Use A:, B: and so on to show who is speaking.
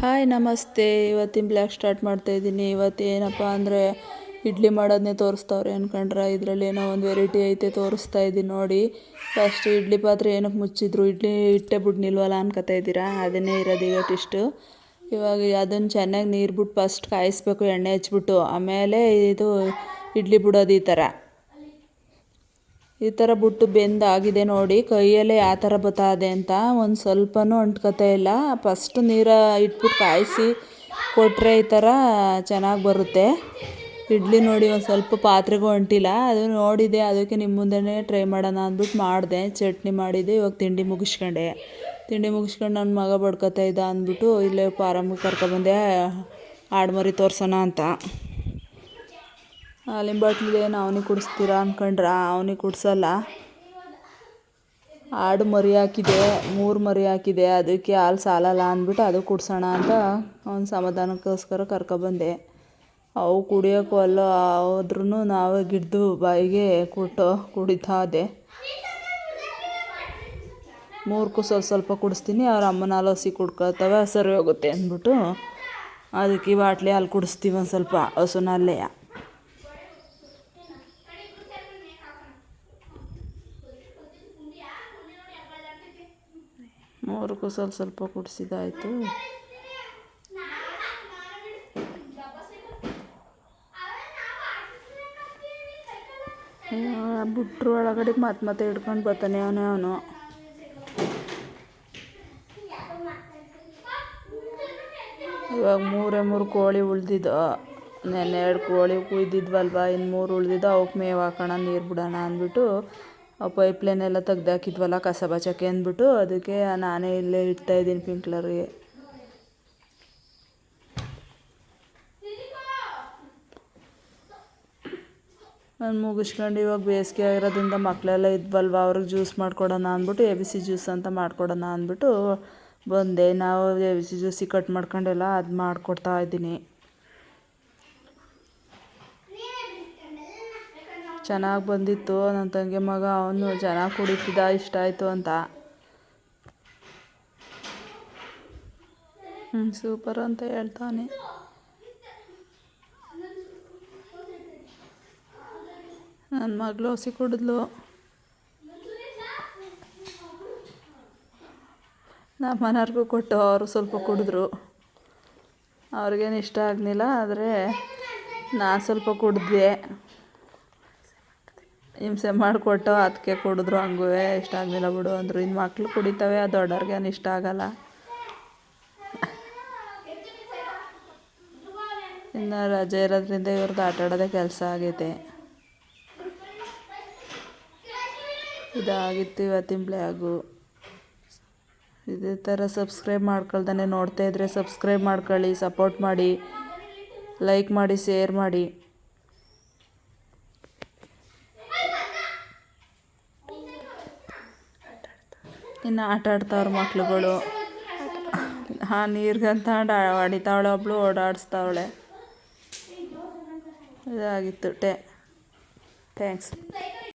A: Hi ನಮಸ್ತೆ. ಇವತ್ತಿನ blog start ಮಾಡ್ತಾ ಇದ್ದೀನಿ. ಇವತ್ತು ಏನಪ್ಪ ಅಂದರೆ ಇಡ್ಲಿ ಮಾಡೋದನ್ನೇ ತೋರಿಸ್ತವ್ರೆ ಅಂದ್ಕೊಂಡ್ರೆ ಇದರಲ್ಲಿ ಏನೋ ಒಂದು ವೆರೈಟಿ ಐತೆ ತೋರಿಸ್ತಾ ಇದ್ದೀನಿ ನೋಡಿ. ಫಸ್ಟ್ ಇಡ್ಲಿ ಪಾತ್ರೆ ಏನಕ್ಕೆ ಮುಚ್ಚಿದ್ರು? ಇಡ್ಲಿ ಇಟ್ಟೆ ಬಿಟ್ಟು ನಿಲ್ವಲ್ಲ ಅನ್ಕೋತಾ ಇದ್ದೀರಾ? ಅದನ್ನೇ ಇರೋದು ಇವತ್ತಿಷ್ಟು ಇವಾಗ ಅದನ್ನು ಚೆನ್ನಾಗಿ ನೀರು ಬಿಟ್ಟು ಫಸ್ಟ್ ಕಾಯಿಸ್ಬೇಕು, ಎಣ್ಣೆ ಹಚ್ಬಿಟ್ಟು. ಆಮೇಲೆ ಇದು ಇಡ್ಲಿ ಬಿಡೋದು ಈ ಥರ. ಈ ಥರ ಬಿಟ್ಟು ಬೆಂದಾಗಿದೆ ನೋಡಿ, ಕೈಯಲ್ಲೇ ಯಾವ ಥರ ಬತ್ತಾದೆ ಅಂತ. ಒಂದು ಸ್ವಲ್ಪನೂ ಅಂಟ್ಕೊತಾ ಇಲ್ಲ. ಫಸ್ಟ್ ನೀರ ಇಟ್ಬಿಟ್ಟು ಕಾಯಿಸಿ ಕೊಟ್ಟರೆ ಈ ಥರ ಚೆನ್ನಾಗಿ ಬರುತ್ತೆ. ಇಡ್ಲಿ ನೋಡಿ ಒಂದು ಸ್ವಲ್ಪ ಪಾತ್ರೆಗೂ ಅಂಟಿಲ್ಲ. ಅದು ನೋಡಿದೆ, ಅದಕ್ಕೆ ನಿಮ್ಮ ಮುಂದೆನೇ ಟ್ರೈ ಮಾಡೋಣ ಅಂದ್ಬಿಟ್ಟು ಮಾಡಿದೆ. ಚಟ್ನಿ ಮಾಡಿದೆ, ಇವಾಗ ತಿಂಡಿ ಮುಗಿಸ್ಕೊಂಡೆ. ತಿಂಡಿ ಮುಗಿಸ್ಕೊಂಡು ನನ್ನ ಮಗ ಬಡ್ಕೊತಾ ಇದ್ದ ಅಂದ್ಬಿಟ್ಟು ಇಲ್ಲೇ ಫಾರಮ್ಗೆ ಕರ್ಕೊಬಂದೆ, ಆಡ್ಮರಿ ತೋರಿಸೋಣ ಅಂತ. ಏನು ಅವನಿಗೆ ಕುಡಿಸ್ತೀರಾ ಅಂದ್ಕೊಂಡ್ರ ಅವನಿಗೆ ಕುಡಿಸಲ್ಲ. ಆಡು ಮರಿ ಹಾಕಿದೆ, ಮೂರು ಮರಿ ಹಾಕಿದೆ ಅದಕ್ಕೆ ಹಾಲು ಸಾಲಲ್ಲ ಅಂದ್ಬಿಟ್ಟು ಅದು ಕುಡ್ಸೋಣ ಅಂತ ಅವ್ನ ಸಮಾಧಾನಕ್ಕೋಸ್ಕರ ಕರ್ಕೊಬಂದೆ ಅವು ಕುಡಿಯೋಕ್ಕೂ ಅಲ್ಲ ಹೋದ್ರೂ ನಾವು ಗಿಡ್ದು ಬಾಯಿಗೆ ಕೊಟ್ಟು ಕುಡಿತಾ ಇದೆ ಸ್ವಲ್ಪ ಸ್ವಲ್ಪ ಕುಡಿಸ್ತೀನಿ, ಅವ್ರ ಅಮ್ಮನ ಹಾಲು ಹಸಿ ಕುಡ್ಕೊತವೆ ಸರಿ ಹೋಗುತ್ತೆ ಅಂದ್ಬಿಟ್ಟು ಅದಕ್ಕೆ ಬಾಟ್ಲಿ ಹಾಲು ಕುಡಿಸ್ತೀವಿ ಒಂದು ಸ್ವಲ್ಪ ಹಸುನಲ್ಲೇ ಮೂರಕ್ಕೂ ಸ್ವಲ್ಪ ಸ್ವಲ್ಪ ಕುಡಿಸಿದಾಯಿತು. ಬಿಟ್ರು ಒಳಗಡೆ ಮತ್ತೆ ಮತ್ತೆ ಹಿಡ್ಕೊಂಡು ಬರ್ತಾನೆ ಅವನೇ ಅವನು. ಇವಾಗ ಮೂರೇ ಮೂರು ಕೋಳಿ ಉಳ್ದಿದ್ದು ನೆನ್ನೆ ಎರಡು ಕೋಳಿ ಕುಯ್ದಿದ್ವಲ್ವ ಇನ್ನು ಮೂರು ಉಳ್ದಿದ್ದು ಅವಕ್ಕೆ ಮೇವು ಹಾಕೋಣ, ನೀರು ಬಿಡೋಣ ಅಂದ್ಬಿಟ್ಟು ಆ ಪೈಪ್ಲೈನ್ ಎಲ್ಲ ತೆಗ್ದಾಕಿದ್ವಲ್ಲ ಕಸ ಬಚಕ್ಕೆ ಅಂದ್ಬಿಟ್ಟು, ಅದಕ್ಕೆ ನಾನೇ ಇಲ್ಲೇ ಇಡ್ತಾಯಿದ್ದೀನಿ ಪಿಂಕ್ಲರ್ಗೆ ನಾನು ಮುಗಿಸ್ಕೊಂಡು ಇವಾಗ ಬೇಸಿಗೆ ಆಗಿರೋದ್ರಿಂದ ಮಕ್ಕಳೆಲ್ಲ ಇದ್ವಲ್ವ, ಅವ್ರಿಗೆ ಜ್ಯೂಸ್ ಮಾಡ್ಕೊಡೋಣ ಅಂದ್ಬಿಟ್ಟು ಎ ಬಿ ಸಿ ಜ್ಯೂಸ್ ಅಂತ ಮಾಡ್ಕೊಡೋಣ ಅಂದ್ಬಿಟ್ಟು ಬಂದೆ. ನಾವು ಎ ಬಿ ಸಿ ಜ್ಯೂಸಿಗೆ ಕಟ್ ಮಾಡ್ಕೊಂಡೆಲ್ಲ ಅದು ಮಾಡಿಕೊಡ್ತಾ ಇದ್ದೀನಿ. ಚೆನ್ನಾಗಿ ಬಂದಿತ್ತು. ನನ್ನ ತಂಗಿ ಮಗ, ಅವನು ಚೆನ್ನಾಗಿ ಕುಡಿತಿದ್ದ, ಇಷ್ಟ ಆಯಿತು ಅಂತ. ಹ್ಞೂ ಸೂಪರ್ ಅಂತ ಹೇಳ್ತಾನೆ. ನನ್ನ ಮಗಳು ಹಸಿ ಕುಡಿದ್ಲು. ನಮ್ಮ ಮನೆಯವ್ರಿಗೂ ಕೊಟ್ಟು ಅವರು ಸ್ವಲ್ಪ ಕುಡಿದ್ರು. ಅವ್ರಿಗೇನು ಇಷ್ಟ ಆಗಲಿಲ್ಲ, ಆದರೆ ನಾನು ಸ್ವಲ್ಪ ಕುಡಿದೆ ಹಿಂಸೆ ಮಾಡಿಕೊಟ್ಟು ಅದಕ್ಕೆ ಕುಡಿದ್ರು ಹಂಗೂ ಇಷ್ಟ ಆಗಲಿಲ್ಲ ಬಿಡು ಅಂದರು. ಇನ್ನು ಮಕ್ಳು ಕುಡಿತವೆ ದೊಡ್ಡವ್ರಿಗೇನು ಇಷ್ಟ ಆಗಲ್ಲ. ಇನ್ನು ರಜೆ ಇರೋದ್ರಿಂದ ಇವ್ರದ್ದು ಆಟ ಆಡೋದೇ ಕೆಲಸ ಆಗೈತೆ. ಇದಾಗಿತ್ತು ಇವತ್ತಿನ ಬ್ಲಾಗು. ಇದೇ ಥರ ಸಬ್ಸ್ಕ್ರೈಬ್ ಮಾಡ್ಕೊಳ್ದಾನೆ ನೋಡ್ತಾ ಇದ್ದರೆ ಸಬ್ಸ್ಕ್ರೈಬ್ ಮಾಡ್ಕೊಳ್ಳಿ, ಸಪೋರ್ಟ್ ಮಾಡಿ, ಲೈಕ್ ಮಾಡಿ, ಶೇರ್ ಮಾಡಿ. ಇನ್ನು ಆಟ ಆಡ್ತಾವ್ರ ಮಕ್ಳುಗಳು. ಹಾಂ ನೀರ್ಗಂತ ಹೊಡಿತಾವಳೆ ಒಬ್ಳು ಓಡಾಡಿಸ್ತಾವಳೆ. ಇದಾಗಿತ್ತು ಟೆ ಥ್ಯಾಂಕ್ಸ್